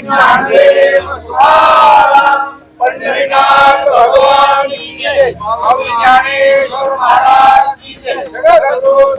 ज्ञानदेव तुकाराम, पंढरीनाथ भगवान की जय ज्ञानेश्वर महाराज की जय जगद्गुरु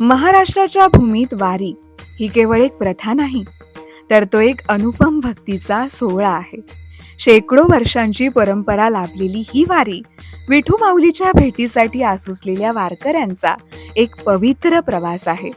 महाराष्ट्राच्या भूमीत वारी ही केवळ एक प्रथा नाही तर तो एक अनुपम भक्तीचा सोहळा आहे. शेकडो वर्षांची परंपरा लाभलेली ही वारी विठू माऊलीच्या भेटीसाठी आसुसलेल्या वारकऱ्यांचा एक पवित्र प्रवास आहे.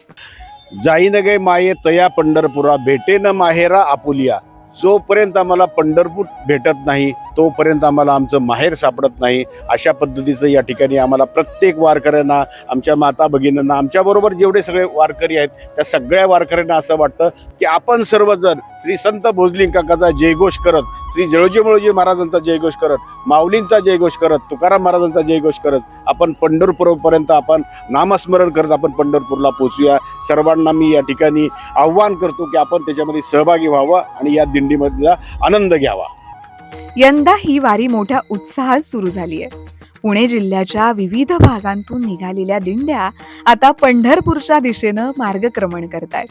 जाईन गे माये तया पंढरपुरा भेटे न माहेरा आपुलिया. जोपर्यंत आम्हाला पंढरपूर भेटत नाही तोपर्यंत आम्हाला आमचं माहेर सापडत नाही. अशा पद्धतीचं या ठिकाणी आम्हाला प्रत्येक वारकऱ्यांना आमच्या माता भगिनींना आमच्याबरोबर जेवढे सगळे वारकरी आहेत त्या सगळ्या वारकऱ्यांना असं वाटतं की आपण सर्वजण श्री संत भोजलिंग काकाचा जयघोष करत श्री जळोजी मळोजी महाराजांचा जयघोष करत माऊलींचा जयघोष करत तुकाराम महाराजांचा जयघोष करत आपण पंढरपूरपर्यंत आपण नामस्मरण करत आपण पंढरपूरला पोचूया सर्वांना मी या ठिकाणी आव्हान करतो की आपण त्याच्यामध्ये सहभागी व्हावं आणि या दिंडीमधला आनंद घ्यावा. यंदा ही वारी मोठ्या उत्साहात सुरू झाली आहे पुणे जिल्ह्याच्या विविध भागांतून निघालेल्या दिंड्या आता पंढरपूरच्या दिशेनं मार्गक्रमण करतायत.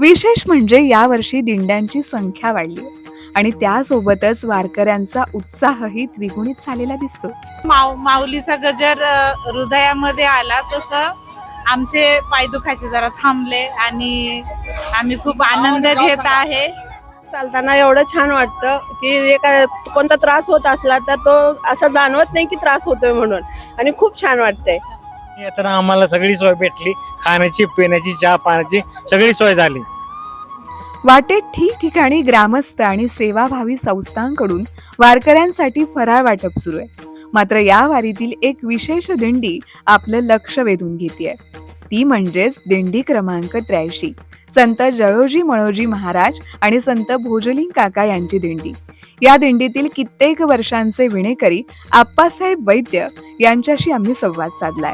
विशेष म्हणजे यावर्षी दिंड्यांची संख्या वाढली आहे आणि त्यासोबतच वारकऱ्यांचा उत्साहही द्विगुणित झालेला दिसतो. माऊ माऊलीचा गजर हृदयामध्ये आला तसं आमचे पाय दुखायचे जरा थांबले आणि आम्ही खूप आनंद घेत आहे. चालताना एवढं छान वाटतं की एका कोणता त्रास होत असला तर तो असं जाणवत नाही की त्रास होतोय म्हणून. आणि खूप छान वाटतंय. येताना आम्हाला सगळी सोय भेटली. खाण्याची पिण्याची चहा पाण्याची सगळी सोय झाली. वाटेत ठिकठिकाणी ग्रामस्थ आणि सेवाभावी संस्थांकडून वारकऱ्यांसाठी फराळ वाटप सुरू आहे. मात्र या वारीतील एक विशेष दिंडी आपलं लक्ष वेधून घेते ती म्हणजेच दिंडी क्रमांक त्र्याऐंशी. संत जळोजी मळोजी महाराज आणि संत भोजलिंग काका यांची दिंडी. या दिंडीतील कित्येक वर्षांचे विणेकरी आप्पासाहेब वैद्य यांच्याशी आम्ही संवाद साधलाय.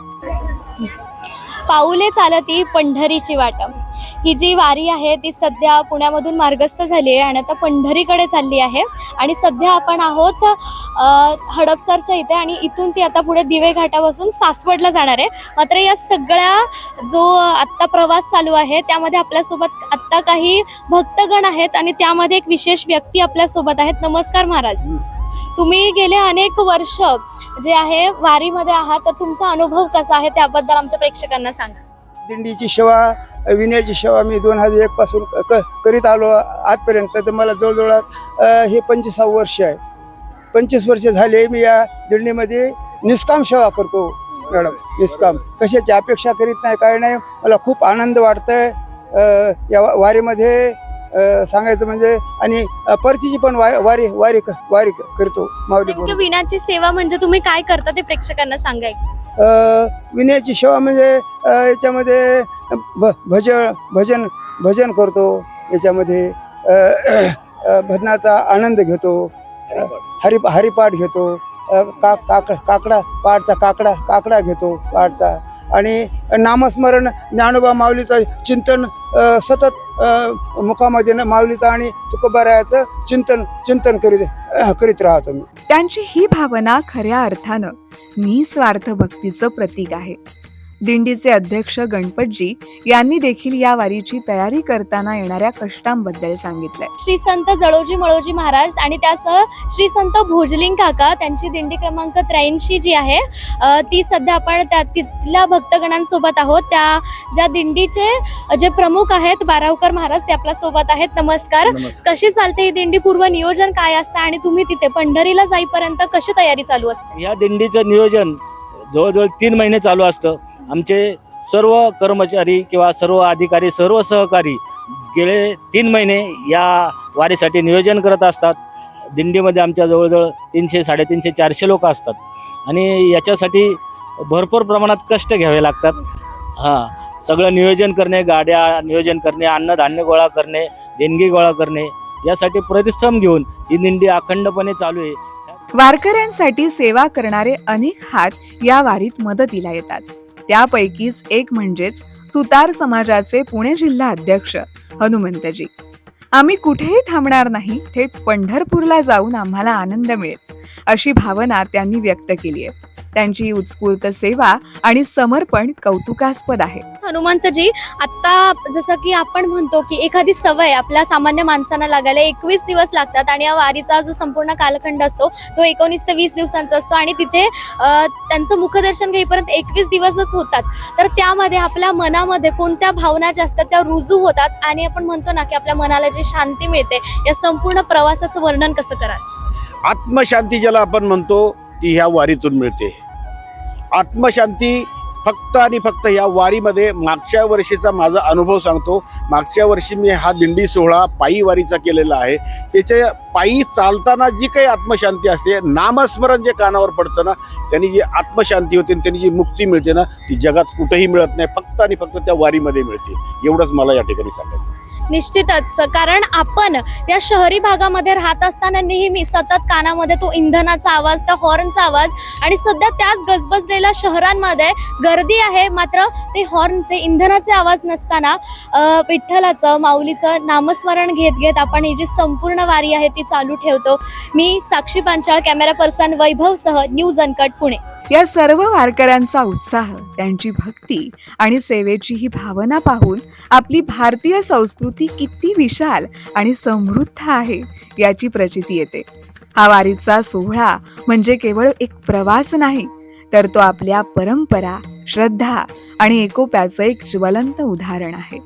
पाऊले चालती पंढरीची वाट. ही जी वारी आहे ती सध्या पुण्यामधून मार्गस्थ झाली आहे आणि आता पंढरीकडे चालली आहे. आणि सध्या आपण आहोत हडपसरच्या इथे आणि इथून ती आता पुढे दिवे घाटापासून सासवडला जाणार आहे. मात्र या सगळ्या जो आत्ता प्रवास चालू आहे त्यामध्ये आपल्यासोबत आत्ता काही भक्तगण आहेत आणि त्यामध्ये एक विशेष व्यक्ती आपल्यासोबत आहेत. नमस्कार महाराज. तुम्ही गेले अनेक वर्ष जे आहे वारीमध्ये आहात तर तुमचा अनुभव कसा आहे त्याबद्दल आमच्या प्रेक्षकांना सांगा. दिंडीची सेवा विण्याची सेवा मी दोन हजार एक पासून क- क- करीत आलो आजपर्यंत तर मला जवळजवळ हे पंचवीसावं वर्ष आहे. पंचवीस वर्ष झाले मी या दिंडीमध्ये निष्काम सेवा करतो मॅडम. निष्काम. कशाची अपेक्षा करीत नाही काय नाही मला खूप आनंद वाटतंय. या वारीमध्ये सांगायचं म्हणजे आणि परतीची पण वारी वारी वारी करतो माऊली विणाची सेवा म्हणजे तुम्ही काय करता ते प्रेक्षकांना सांगा एक. अ, विनयाची सेवा म्हणजे याच्यामध्ये भ भजन भजन भजन करतो याच्यामध्ये भजनाचा आनंद घेतो हरि हरिपाठ घेतो अ, का काक काकडा पाठचा काकडा काकडा घेतो पाठचा आणि नामस्मरण ज्ञानोबा माऊलीचं चिंतन सतत मुखामध्ये माऊलीचं आणि तुकोबारायाचं चिंतन चिंतन करीत करीत राहतो मी. त्यांची ही भावना खऱ्या अर्थानं निस्वार्थ भक्तीचं प्रतीक आहे. दिंडीचे अध्यक्ष गणपतजी यांनी देखील या वारीची तयारी करताना येणाऱ्या कष्टांबद्दल सांगितलंय. श्री संत जळोजी मळोजी महाराज आणि त्यासह श्री संत भोजलिंग काका त्यांची दिंडी क्रमांक त्र्याऐंशी जी आहे ती सध्या आपण त्या तिथल्या भक्तगणांसोबत आहोत. त्या ज्या दिंडीचे जे प्रमुख आहेत बारावकर महाराज ते आपल्यासोबत आहेत. नमस्कार. कशी चालते ही दिंडी? पूर्व नियोजन काय असतं आणि तुम्ही तिथे पंढरीला जाईपर्यंत कशी तयारी चालू असते? या दिंडीचं नियोजन जवळजवळ तीन महिने चालू असतं. आमचे सर्व कर्मचारी किंवा सर्व अधिकारी सर्व सहकारी गेले तीन महिने या वारीसाठी नियोजन करत असतात. दिंडीमध्ये आमच्या जवळजवळ तीनशे साडेतीनशे चारशे लोक असतात. आणि याच्यासाठी भरपूर प्रमाणात कष्ट घ्यावे लागतात. हां सगळं नियोजन करणे गाड्या नियोजन करणे अन्नधान्य गोळा करणे देणगी गोळा करणे यासाठी परिश्रम घेऊन ही दिंडी अखंडपणे चालू आहे. वारकऱ्यांसाठी सेवा करणारे अनेक हात या वारीत मदतीला येतात. त्यापैकीच एक म्हणजेच सुतार समाजाचे पुणे जिल्हा अध्यक्ष हनुमंतजी. आम्ही कुठेही थांबणार नाही थेट पंढरपूरला जाऊन आम्हाला आनंद मिळेल. अशी भावना त्यांनी व्यक्त केली आहे. त्यांची उत्स्फूर्त सेवा आणि समर्पण कौतुकास्पद आहे. हनुमंतजी आता जसं की आपण म्हणतो की एखादी सवय आपल्या सामान्य माणसांना लागायला एकवीस दिवस लागतात आणि या वारीचा जो संपूर्ण कालखंड असतो तो एकोणीस ते वीस दिवसांचा असतो आणि तिथे त्यांचं मुखदर्शन घेईपर्यंत एकवीस दिवसच होतात. तर त्यामध्ये आपल्या मनामध्ये कोणत्या भावना ज्या असतात त्या रुजू होतात आणि आपण म्हणतो ना की आपल्या मनाला जी शांती मिळते या संपूर्ण प्रवासाचं वर्णन कसं कराल? आत्मशांती ज्याला आपण म्हणतो ती ह्या वारीतून मिळते. आत्मशांती फक्त आणि फक्त या वारीमध्ये मागच्या वर्षीचा माझा अनुभव सांगतो. मागच्या वर्षी मी हा दिंडी सोहळा पायी वारीचा केलेला आहे. त्याच्या पायी चालताना जी काही आत्मशांती असते नामस्मरण जे कानावर पडतं ना त्यांनी जी आत्मशांती होते आणि त्यांनी जी मुक्ती मिळते ना ती जगात कुठेही मिळत नाही. फक्त आणि फक्त त्या वारीमध्ये मिळते. एवढंच मला या ठिकाणी सांगायचं निश्चितच. कारण आपण या शहरी भागामध्ये राहत असताना नेहमी सतत कानामध्ये तो इंधनाचा आवाज त्या हॉर्नचा आवाज आणि सध्या त्याच गजबजलेल्या शहरांमध्ये गर्दी आहे. मात्र ते हॉर्नचे इंधनाचे आवाज नसताना विठ्ठलाचं माऊलीचं नामस्मरण घेत घेत आपण ही जी संपूर्ण वारी आहे ती चालू ठेवतो. मी साक्षी पांचाळ कॅमेरा पर्सन वैभवसह न्यूज अनकट पुणे. या सर्व वारकऱ्यांचा उत्साह त्यांची भक्ती आणि सेवेची ही भावना पाहून आपली भारतीय संस्कृती किती विशाल आणि समृद्ध आहे याची प्रचिती येते. हा वारीचा सोहळा म्हणजे केवळ एक प्रवास नाही तर तो आपल्या परंपरा श्रद्धा आणि एकोप्याचं एक ज्वलंत उदाहरण आहे.